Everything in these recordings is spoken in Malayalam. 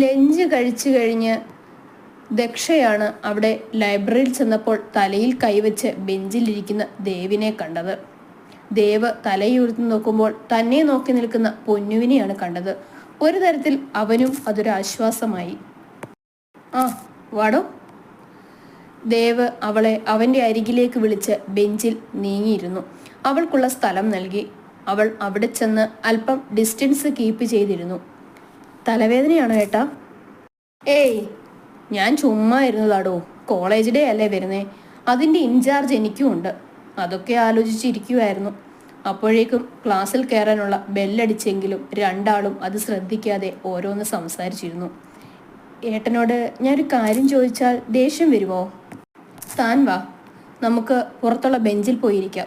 ലഞ്ച് കഴിച്ചു കഴിഞ്ഞ് ദക്ഷയാണ് അവിടെ ലൈബ്രറിയിൽ ചെന്നപ്പോൾ തലയിൽ കൈവച്ച് ബെഞ്ചിലിരിക്കുന്ന ദേവിനെ കണ്ടത്. ദേവ് തലയുയർത്തി നോക്കുമ്പോൾ തന്നെ നോക്കി നിൽക്കുന്ന പൊന്നുവിനെയാണ് കണ്ടത്. ഒരു തരത്തിൽ അവനും അതൊരു ആശ്വാസമായി. ആ വാടോ. ദേവ് അവളെ അവന്റെ അരികിലേക്ക് വിളിച്ച് ബെഞ്ചിൽ നീങ്ങിയിരുന്നു. അവൾക്കുള്ള സ്ഥലം നൽകി. അവൾ അവിടെ ചെന്ന് അല്പം ഡിസ്റ്റൻസ് കീപ്പ് ചെയ്തിരുന്നു. തലവേദനയാണോ ഏട്ടാ? ഏയ്. ഞാൻ ചുമ്മാ ഇരുന്നതാടോ. കോളേജ് ഡേ അല്ലേ വരുന്നേ. അതിന്റെ ഇൻചാർജ് എനിക്കും ഉണ്ട്. അതൊക്കെ ആലോചിച്ചിരിക്കുമായിരുന്നു അപ്പോഴേക്കും ക്ലാസ്സിൽ കയറാനുള്ള ബെല്ലടിച്ചെങ്കിലും രണ്ടാളും അത് ശ്രദ്ധിക്കാതെ ഓരോന്ന് സംസാരിച്ചിരുന്നു. ഏട്ടനോട് ഞാനൊരു കാര്യം ചോദിച്ചാൽ ദേഷ്യം വരുമോ താൻ വാ. നമുക്ക് പുറത്തുള്ള ബെഞ്ചിൽ പോയിരിക്കാം.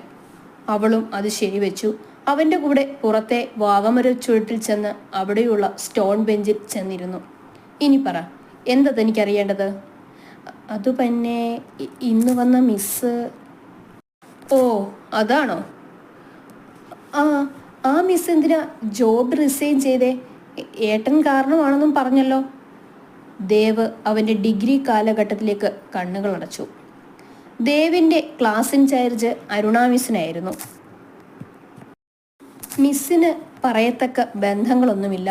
അവളും അത് ശരിവെച്ചു അവന്റെ കൂടെ പുറത്തെ വാഗമര ചുവട്ടിൽ ചെന്ന് അവിടെയുള്ള സ്റ്റോൺ ബെഞ്ചിൽ ചെന്നിരുന്നു. ഇനി പറ എന്താ തനിക്കറിയേണ്ടത്? അതു പിന്നെ ഇന്ന് വന്ന മിസ് ഓ അതാണോ? ആ ആ മിസ് എന്തിനാ ജോബ് റിസൈൻ ചെയ്തേ? ഏട്ടൻ കാരണമാണെന്നും പറഞ്ഞല്ലോ. ദേവ് അവന്റെ ഡിഗ്രി കാലഘട്ടത്തിലേക്ക് കണ്ണുകൾ അടച്ചു ദേവിന്റെ ക്ലാസ് ഇൻചാർജ് മിസ്സിന് പറയത്തക്ക ബന്ധങ്ങളൊന്നുമില്ല.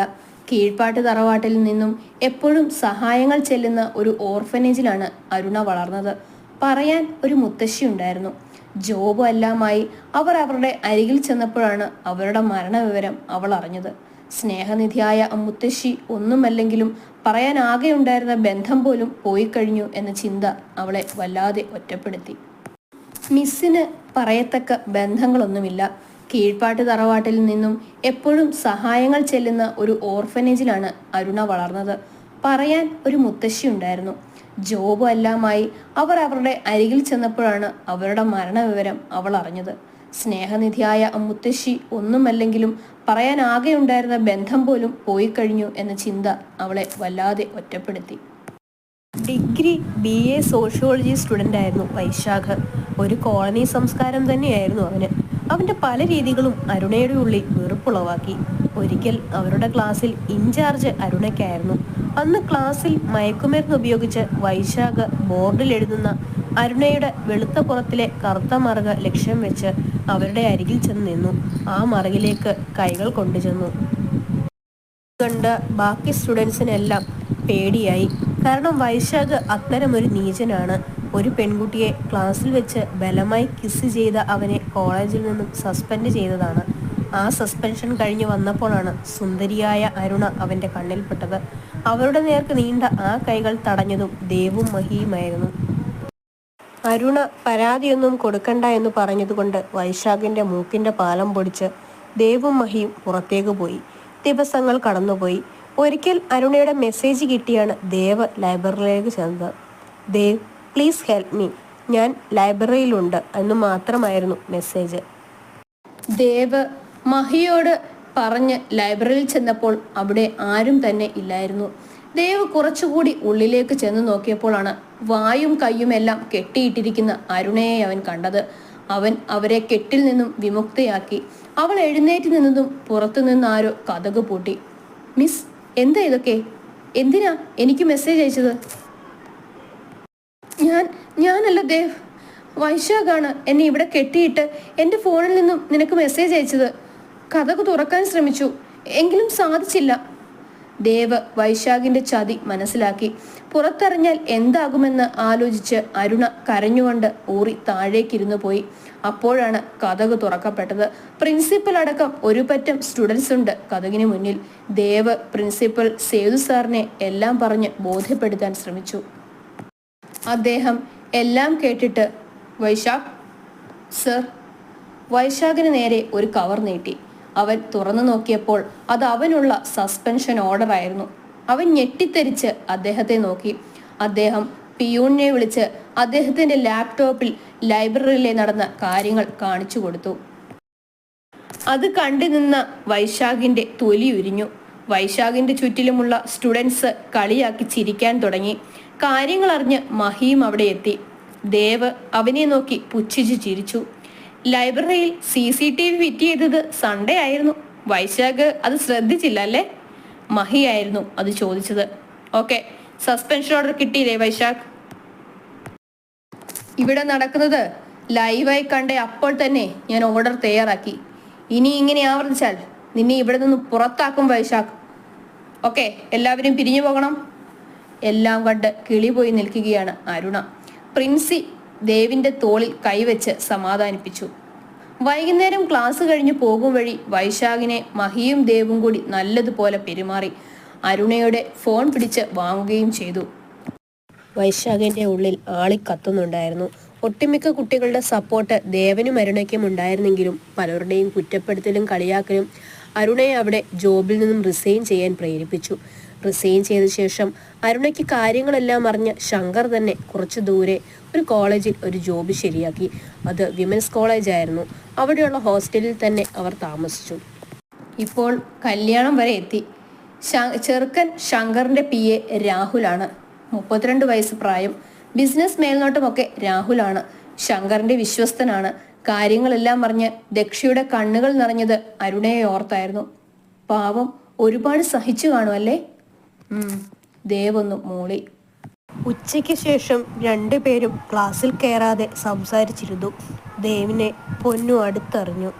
കീഴ്പ്പാട്ട് തറവാട്ടിൽ നിന്നും എപ്പോഴും സഹായങ്ങൾ ചെല്ലുന്ന ഒരു ഓർഫനേജിലാണ് അരുണ വളർന്നത്. പറയാൻ ഒരു മുത്തശ്ശി ഉണ്ടായിരുന്നു. ജോബ് എല്ലാമായി അവർ അവരുടെ അരികിൽ ചെന്നപ്പോഴാണ് അവരുടെ മരണവിവരം അവൾ അറിഞ്ഞത്. സ്നേഹനിധിയായ മുത്തശ്ശി ഒന്നുമല്ലെങ്കിലും പറയാൻ ആകെ ഉണ്ടായിരുന്ന ബന്ധം പോലും പോയി കഴിഞ്ഞു എന്ന ചിന്ത അവളെ വല്ലാതെ ഒറ്റപ്പെടുത്തി. മിസ്സിന് പറയത്തക്ക ബന്ധങ്ങളൊന്നുമില്ല. കീഴ്പ്പാട്ട് തറവാട്ടിൽ നിന്നും എപ്പോഴും സഹായങ്ങൾ ചെല്ലുന്ന ഒരു ഓർഫനേജിലാണ് അരുണ വളർന്നത്. പറയാൻ ഒരു മുത്തശ്ശി ഉണ്ടായിരുന്നു. ജോബ് എല്ലാമായി അവർ അവരുടെ അരികിൽ ചെന്നപ്പോഴാണ് അവരുടെ മരണവിവരം അവൾ അറിഞ്ഞത്. സ്നേഹനിധിയായ മുത്തശ്ശി ഒന്നുമല്ലെങ്കിലും പറയാൻ ആകെ ഉണ്ടായിരുന്ന ബന്ധം പോലും പോയി കഴിഞ്ഞു എന്ന ചിന്ത അവളെ വല്ലാതെ ഒറ്റപ്പെടുത്തി. Degree B A sociology student ആയിരുന്നു വൈശാഖ്. ഒരു കോളനി സംസ്കാരം തന്നെയായിരുന്നു അവന്. അവന്റെ പല രീതികളും അരുണയുടെ ഉള്ളിൽ വെറുപ്പുളവാക്കി. ഒരിക്കൽ അവരുടെ ക്ലാസ്സിൽ ഇൻചാർജ് അരുണയ്ക്കായിരുന്നു. അന്ന് ക്ലാസ്സിൽ മയക്കുമരുന്ന് ഉപയോഗിച്ച് വൈശാഖ് ബോർഡിൽ എഴുതുന്ന അരുണയുടെ വെളുത്ത പുറത്തിലെ കറുത്ത മറുക ലക്ഷ്യം വെച്ച് അവരുടെ അരികിൽ ചെന്ന് നിന്നു. ആ മറുകിലേക്ക് കൈകൾ കൊണ്ടുചെന്നു. കണ്ട് ബാക്കി സ്റ്റുഡൻസിനെല്ലാം പേടിയായി. കാരണം വൈശാഖ് അത്തരമൊരു നീചനാണ്. ഒരു പെൺകുട്ടിയെ ക്ലാസ്സിൽ വെച്ച് ബലമായി കിസ് ചെയ്ത അവനെ കോളേജിൽ നിന്നും സസ്പെൻഡ് ചെയ്തതാണ്. ആ സസ്പെൻഷൻ കഴിഞ്ഞ് വന്നപ്പോഴാണ് സുന്ദരിയായ അരുണ അവന്റെ കണ്ണിൽപ്പെട്ടത്. അവരുടെ നേർക്ക് നീണ്ട ആ കൈകൾ തടഞ്ഞതും ദേവും മഹിയുമായിരുന്നു. അരുണ പരാതിയൊന്നും കൊടുക്കണ്ട എന്ന് പറഞ്ഞതുകൊണ്ട് വൈശാഖിന്റെ മൂക്കിന്റെ പാലം പൊടിച്ച് ദേവും മഹിയും പുറത്തേക്ക് പോയി. ദിവസങ്ങൾ കടന്നുപോയി. ഒരിക്കൽ അരുണയുടെ മെസ്സേജ് കിട്ടിയാണ് ദേവ് ലൈബ്രറിയിലേക്ക് ചെന്നത്. Dev please help me. ഞാൻ ലൈബ്രറിയിലുണ്ട് എന്ന് മാത്രമായിരുന്നു മെസ്സേജ്. ദേവ് മഹിയോട് പറഞ്ഞ് ലൈബ്രറിയിൽ ചെന്നപ്പോൾ അവിടെ ആരും തന്നെ ഇല്ലായിരുന്നു. ദേവ് കുറച്ചുകൂടി ഉള്ളിലേക്ക് ചെന്ന് നോക്കിയപ്പോഴാണ് വായും കയ്യുമെല്ലാം കെട്ടിയിട്ടിരിക്കുന്ന അരുണയെ അവൻ കണ്ടത്. അവൻ അവരെ കെട്ടിൽ നിന്നും വിമുക്തയാക്കി. അവൾ എഴുന്നേറ്റ് നിന്നതും പുറത്തു നിന്ന് ആരോ കഥക് പൂട്ടി. മിസ് എന്താ ഇതൊക്കെ? എന്തിനാ എനിക്ക് മെസ്സേജ് അയച്ചത്? ഞാൻ ഞാനല്ല ദേവ്. വൈശാഖാണ് എന്നെ ഇവിടെ കെട്ടിയിട്ട് എന്റെ ഫോണിൽ നിന്നും നിനക്ക് മെസ്സേജ് അയച്ചത്. കഥകു തുറക്കാൻ ശ്രമിച്ചു. എങ്കിലും സാധിച്ചില്ല. ദേവ് വൈശാഖിന്റെ ചതി മനസ്സിലാക്കി. പുറത്തറിഞ്ഞാൽ എന്താകുമെന്ന് ആലോചിച്ച് അരുണ കരഞ്ഞുകൊണ്ട് ഊറി താഴേക്കിരുന്നു പോയി. അപ്പോഴാണ് കഥക് തുറക്കപ്പെട്ടത്. പ്രിൻസിപ്പൽ അടക്കം ഒരു പറ്റം സ്റ്റുഡൻസ് ഉണ്ട് കഥകിന് മുന്നിൽ. ദേവ് പ്രിൻസിപ്പൽ സേതു സാറിനെ എല്ലാം പറഞ്ഞ് ബോധ്യപ്പെടുത്താൻ ശ്രമിച്ചു. അദ്ദേഹം എല്ലാം കേട്ടിട്ട് വൈശാഖ് സർ വൈശാഖിന് നേരെ ഒരു കവർ നീട്ടി. അവൻ തുറന്നു നോക്കിയപ്പോൾ അത് അവനുള്ള സസ്പെൻഷൻ ഓർഡർ ആയിരുന്നു. അവൻ ഞെട്ടിത്തെരിച്ച് അദ്ദേഹത്തെ നോക്കി. അദ്ദേഹം പിയൂണിനെ വിളിച്ച് അദ്ദേഹത്തിന്റെ ലാപ്ടോപ്പിൽ ലൈബ്രറിയിലെ നടന്ന കാര്യങ്ങൾ കാണിച്ചു കൊടുത്തു. അത് കണ്ടു നിന്ന വൈശാഖിന്റെ തൊലി ഉരിഞ്ഞു. വൈശാഖിന്റെ ചുറ്റിലുമുള്ള സ്റ്റുഡൻസ് കളിയാക്കി ചിരിക്കാൻ തുടങ്ങി. കാര്യങ്ങൾ അറിഞ്ഞ് മഹിയും അവിടെ എത്തി. ദേവ് അവനെ നോക്കി പുച്ഛിച്ച് ചിരിച്ചു. ലൈബ്രറിയിൽ C C T V fit ചെയ്തത് സൺഡേ ആയിരുന്നു. വൈശാഖ് അത് ശ്രദ്ധിച്ചില്ല അല്ലേ? മഹിയായിരുന്നു അത് ചോദിച്ചത്. ഓക്കെ സസ്പെൻഷൻ ഓർഡർ കിട്ടിയില്ലേ വൈശാഖ്? ഇവിടെ നടക്കുന്നത് ലൈവായി കണ്ട അപ്പോൾ തന്നെ ഞാൻ ഓർഡർ തയ്യാറാക്കി. ഇനി ഇങ്ങനെ ആവർത്തിച്ചാൽ നിന്നെ ഇവിടെ നിന്ന് പുറത്താക്കും വൈശാഖ്. ഓക്കെ എല്ലാവരും പിരിഞ്ഞു പോകണം. എല്ലാം കണ്ട് കിളി പോയി നിൽക്കുകയാണ് അരുണ. പ്രിൻസി ദേവിന്റെ തോളിൽ കൈവച്ച് സമാധാനിപ്പിച്ചു. വൈകുന്നേരം ക്ലാസ് കഴിഞ്ഞു പോകും വഴി വൈശാഖിനെ മഹിയും ദേവും കൂടി നല്ലതുപോലെ പെരുമാറി അരുണയുടെ ഫോൺ പിടിച്ച് വാങ്ങുകയും ചെയ്തു. വൈശാഖിന്റെ ഉള്ളിൽ ആളി കത്തുന്നുണ്ടായിരുന്നു. ഒട്ടുമിക്ക കുട്ടികളുടെ സപ്പോർട്ട് ദേവനും അരുണയ്ക്കും ഉണ്ടായിരുന്നെങ്കിലും പലരുടെയും കുറ്റപ്പെടുത്തലും കളിയാക്കലും അരുണയെ അവിടെ ജോബിൽ നിന്നും റിസൈൻ ചെയ്യാൻ പ്രേരിപ്പിച്ചു. റിസൈൻ ചെയ്ത ശേഷം അരുണയ്ക്ക് കാര്യങ്ങളെല്ലാം അറിഞ്ഞ ശങ്കർ തന്നെ കുറച്ച് ദൂരെ ഒരു കോളേജിൽ ഒരു ജോബ് ശരിയാക്കി. അത് വിമൻസ് കോളേജ് ആയിരുന്നു. അവിടെയുള്ള ഹോസ്റ്റലിൽ തന്നെ അവർ താമസിച്ചു. ഇപ്പോൾ കല്യാണം വരെ എത്തി. ചെറുക്കൻ ശങ്കറിന്റെ പി എ രാഹുലാണ്. മുപ്പത്തിരണ്ട് വയസ്സ് പ്രായം. ബിസിനസ് മേൽനോട്ടമൊക്കെ രാഹുലാണ്. ശങ്കറിന്റെ വിശ്വസ്തനാണ്. കാര്യങ്ങളെല്ലാം അറിഞ്ഞ് ദക്ഷയുടെ കണ്ണുകൾ നിറഞ്ഞത് അരുണയെ ഓർത്തായിരുന്നു. പാവം ഒരുപാട് സഹിച്ചു കാണുമല്ലേ ദേവൊന്നു മൂളി. ഉച്ചയ്ക്ക് ശേഷം രണ്ടുപേരും ക്ലാസ്സിൽ കയറാതെ സംസാരിച്ചിരുന്നു. ദേവിനെ പൊന്നു അടുത്തറിഞ്ഞു.